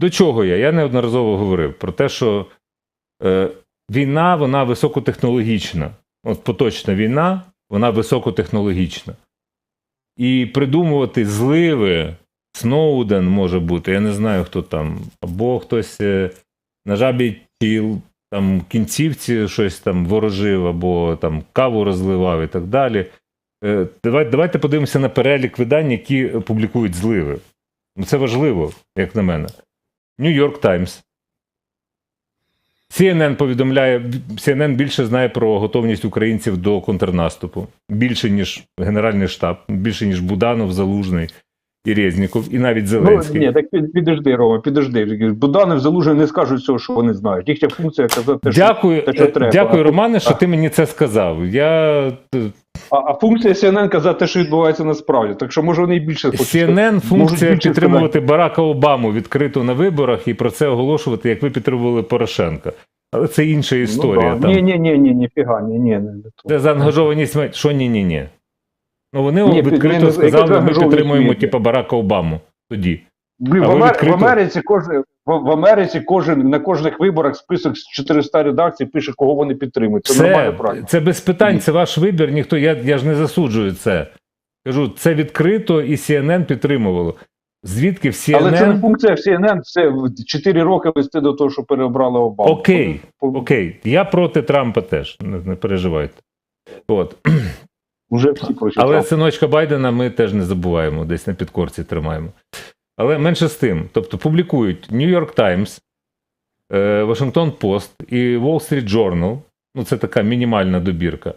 До чого я? Я неодноразово говорив про те, що е, війна вона високотехнологічна. От поточна війна, вона високотехнологічна. І придумувати зливи, Сноуден може бути, я не знаю, хто там, або хтось е, на жабі тіл, там кінцівці щось там ворожив, або там каву розливав і так далі. Е, давайте подивимося на перелік видань, які публікують зливи. Ну, це важливо, як на мене. York Times. CNN повідомляє, CNN більше знає про готовність українців до контрнаступу. Більше, ніж Генеральний штаб, більше, ніж Буданов, Залужний і Резніков, і навіть Ну, ні, так під- підожди, Рома, підожди. Буданов Залужний не скажуть всього, що вони знають. Їхня функція казати, що Дякую, те, що е, треба. дякую, Романе, що ти мені це сказав. Я е, А, а функція CNN казати те, що відбувається насправді. Так що може вони і більше хочуть. CNN функція більше підтримувати Барака Обаму відкрито на виборах і про це оголошувати, як ви підтримували Порошенка. Але це інша історія. Ну, там. Ні, ні, ні, ні, ніфіга, ні, ні, не то. Це заангажованість. ме- Що ні, ні, ні. Ну вони Ні, відкрито ні, сказали, ми підтримуємо типу, Барака Обаму тоді. Блін, в, Амер... відкрито- в Америці кожен в, в Америці кожен на кожних виборах список з 400 редакцій пише, кого вони підтримують. Це, Це, правильно. це без питань, це ваш вибір. Ніхто, я, я ж не засуджую це. Кажу, це відкрито і CNN підтримувало. Звідки в CNN... Але це не функція CNN, це в 4 роки вести до того, що переобрали Обаму. Окей, окей. Я проти Трампа теж, не, не переживайте. От. Вже всі прочитали. Але синочка Байдена ми теж не забуваємо, десь на підкорці тримаємо. Але менше з тим. Тобто публікують New York Times, е, Washington Post і Wall Street Journal. Ну, це така мінімальна добірка.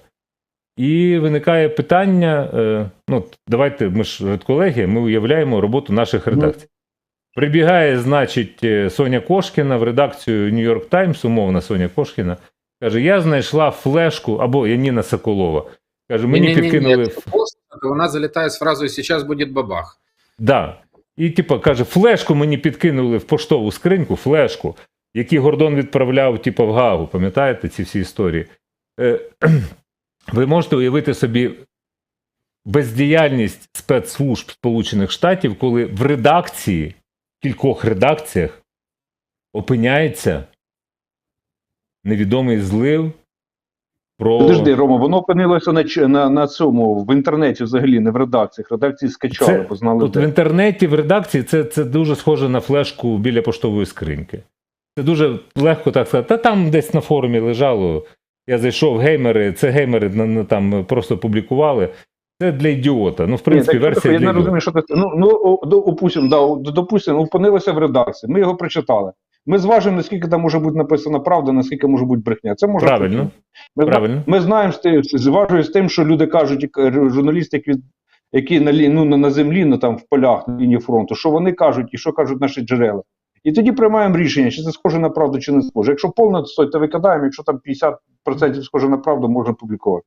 І виникає питання: е, ну, давайте, ми ж колеги, ми уявляємо роботу наших редакцій. Прибігає, значить, е, Соня Кошкіна в редакцію New York Times, умовна Соня Кошкіна, каже: Я знайшла флешку, або Яніна Соколова. Каже, мені Не-не-не, підкинули. нет, пост, вона залітає з фразою «Сейчас буде бабах». Да. І, типу, каже, флешку мені підкинули в поштову скриньку, флешку, які Гордон відправляв, типу, в Гагу. Пам'ятаєте ці всі історії? Е, ви можете уявити собі бездіяльність спецслужб Сполучених Штатів, коли в редакції, в кількох редакціях опиняється невідомий злив про. Подожди, Рома, воно опинилося на, на, на цьому в інтернеті взагалі, не в редакціях. Редакції скачали, Це- бо знали. От в інтернеті, в редакції це, це дуже схоже на флешку біля поштової скриньки. Це дуже легко так сказати. Та там десь на форумі лежало. Я зайшов геймери, це геймери на, на, там просто публікували. Це для ідіота. Ну, в принципі, Ні, так, версія я для не розумію, що ти. Ну, ну о, до- допустим, да, о, допустим, опинилося в редакції. Ми його прочитали. Ми зважимо, наскільки там може бути написана правда, наскільки може бути брехня. Це може Правильно. бути. Ми, Правильно. ми знаємо, з ти- зважую з тим, що люди кажуть, е, журналісти, які, які на, ну, на, землі, ну там в полях на лінії фронту, що вони кажуть і що кажуть наші джерела. І тоді приймаємо рішення, чи це схоже на правду, чи не схоже. Якщо повно відстой, то викидаємо, якщо там 50% схоже на правду, можна публікувати.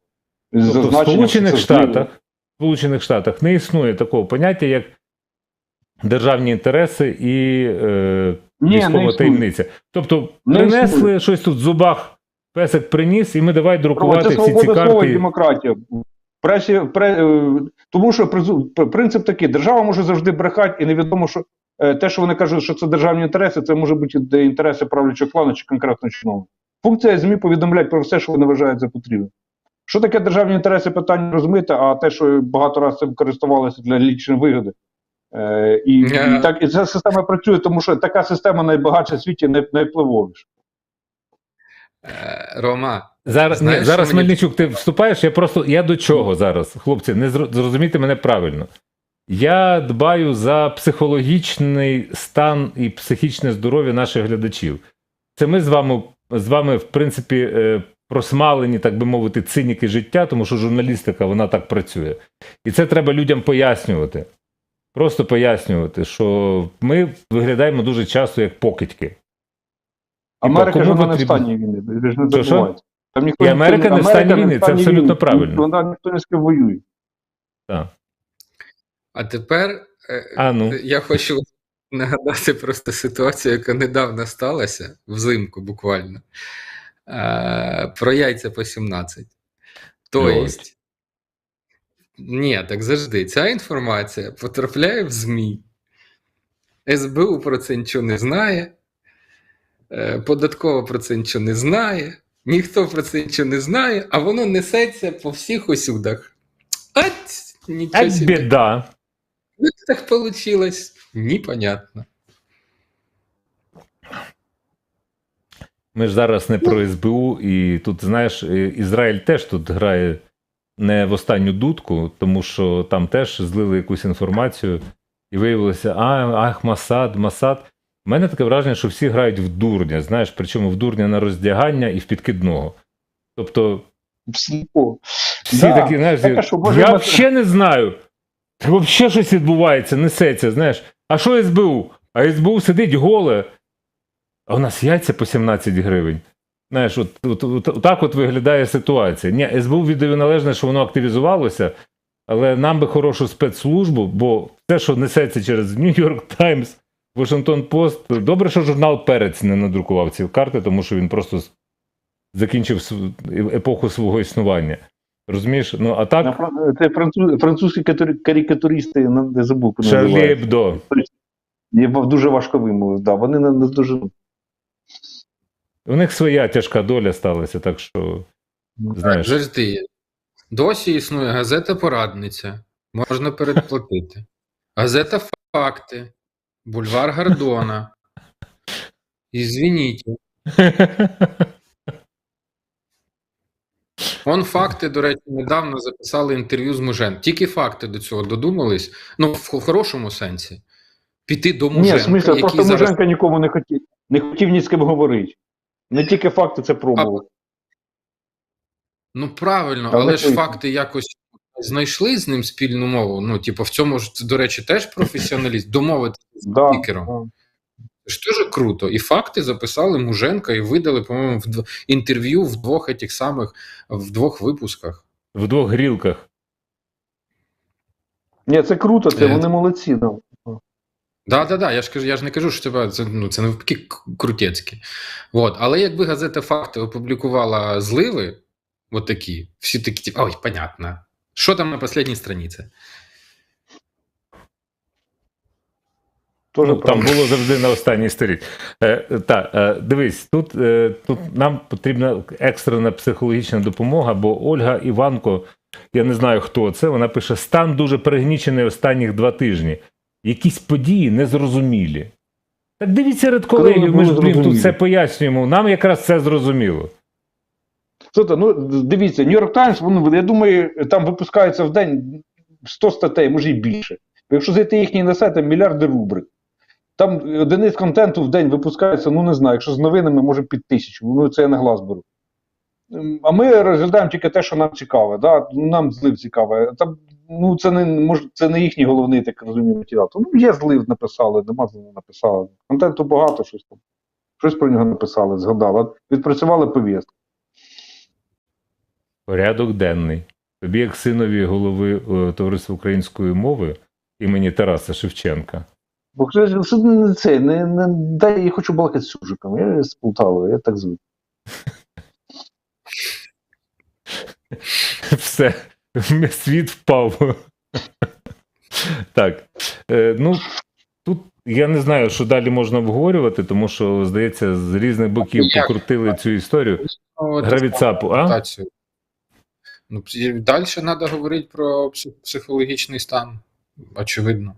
Тобто в Сполучених. Штатах, в Сполучених Штатах не існує такого поняття, як державні інтереси і е, не військова існує. таємниця. Тобто Не принесли існує. щось тут в зубах, песик приніс, і ми давай друкувати це всі ці свобода слова і карти. демократія. Пресі, пре, е, тому що принцип такий: держава може завжди брехати, і невідомо, що е, те, що вони кажуть, що це державні інтереси, це може бути інтереси правлячого клану чи конкретно чиновника. Функція ЗМІ повідомляти про все, що вони вважають за потрібне. Що таке державні інтереси, питання розуміти, а те, що багато разів цим користувалися для лічної вигоди. Е, і, Е. і, так, і ця система працює, тому що така система найбагатша в світі, най, найвпливовіша. Е, Рома, Зараз, Знаєш, ні, зараз мені- Мельничук, ти вступаєш. Я просто я до чого зараз, хлопці, не зро- зрозумійте мене правильно. Я дбаю за психологічний стан і психічне здоров'я наших глядачів. Це ми з вами, з вами, в принципі, е, просмалені, так би мовити, циніки життя, тому що журналістика вона так працює. І це треба людям пояснювати. Просто пояснювати, що ми виглядаємо дуже часто як покидьки. Америка ж вона не в стані війни, ви ж не що? Там ніхто І Америка не в стані війни, це абсолютно війни. правильно. Вона ніхто не з ким воює. Так. а тепер е, А ну. я хочу нагадати просто ситуацію, яка недавно сталася, взимку буквально, е, про яйця по 17. Тобто. Ні, так завжди, ця інформація потрапляє в ЗМІ. СБУ про це нічого не знає, е, податкова про це нічого не знає, ніхто про це нічого не знає, а воно несеться по всіх усюдах. От, нічого Ать собі. біда. Як так получилось? Непонятно. Ми ж зараз не про СБУ, і тут, знаєш, Ізраїль теж тут грає не в останню дудку, тому що там теж злили якусь інформацію, і виявилося, а, ах, Масад, Масад. У мене таке враження, що всі грають в дурня, знаєш, причому в дурня на роздягання і в підкидного. Тобто, всі Да, такі, знаєш, так, що, може, я взагалі не знаю. Взагалі щось відбувається, несеться, знаєш. А що СБУ? А СБУ сидить голе. А у нас яйця по 17 гривень. Знаєш, от, от, от, от так от виглядає ситуація. Ні, СБУ віддаю належне, що воно активізувалося, але нам би хорошу спецслужбу, бо все, що несеться через Нью-Йорк Таймс, Вашингтон Пост. Добре, що журнал Перець не надрукував ці карти, тому що він просто закінчив епоху свого існування. Розумієш? Ну, а так, Це француз, французькі карикатуристи, не забув, Шарлі. Ебдо. Я дуже важко вимовив, да. Вони не, не дуже. У них своя тяжка доля сталася, так що, знаєш. Завжди. Досі існує газета Порадниця. Можна передплатити. Газета Факти. Бульвар Гордона. Ізвініть. Он факти, до речі, недавно записали інтерв'ю з Мужен. Тільки факти до цього додумались. Ну, в, хорошому сенсі. Піти до Ні, Муженка, в смислі, який просто зараз Муженка нікому не хотів, не хотів ні з ким говорити. Не тільки факти це пробував. Ну правильно, Але але ж ти- факти якось знайшли з ним спільну мову. Ну, типу, в цьому ж, до речі, теж професіоналіст, домовитися з спікером. да. Це ж теж круто. І факти записали Муженка і видали, по-моєму, в дв- інтерв'ю в двох этих самих, в двох випусках. В двох грілках. Ні, це круто, це Е, вони молодці. Да. Да, да, да. Я ж кажу, я ж не кажу, що тебе це ну це навпаки к- крутецьке. От, але якби газета Факти опублікувала зливи, от такі, всі такі, типу, ой, понятно. Що там на останній страниці? Тоже Ну, там було завжди на останній сторінці. Е, та, е, дивись, тут, е, тут нам потрібна екстрена психологічна допомога, бо Ольга Іванко, я не знаю хто це, вона пише: стан дуже перегнічений останніх два тижні. Якісь події незрозумілі. Так дивіться ряд колегів, ми ж блін, тут це пояснюємо. Нам якраз це зрозуміло. Слухайте, ну дивіться, Нью-Йорк Таймс, я думаю, там випускається в день 100 статей, може і більше. Якщо зайти їхній на сайт, там мільярди рубрик. Там одиниць контенту в день випускається, ну не знаю, якщо з новинами, може під тисячу. Ну це я на глаз беру. Ем, А ми розглядаємо тільки те, що нам цікаве. Да? Нам злив цікаве. Там, ну, це не може, це не їхній головний, так розумію, мотиватор. Ну, є злив, написали, нема зливу написали. Контенту багато, щось там. Щось про нього написали, згадали. Відпрацювали повістку. Порядок денний. Тобі, як синові голови е, Товариства української мови імені Тараса Шевченка. Бо хтось це не це, не, не дай я хочу балакати з сужиком. Я з Полтави, я так звик. Все, світ впав. так. Е, ну, тут я не знаю, що далі можна обговорювати, тому що, здається, з різних боків покрутили цю історію. Гравіцапу, а? Ну, далі треба говорити про психологічний стан. Очевидно.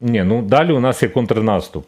Ні, ну далі у нас є контрнаступ.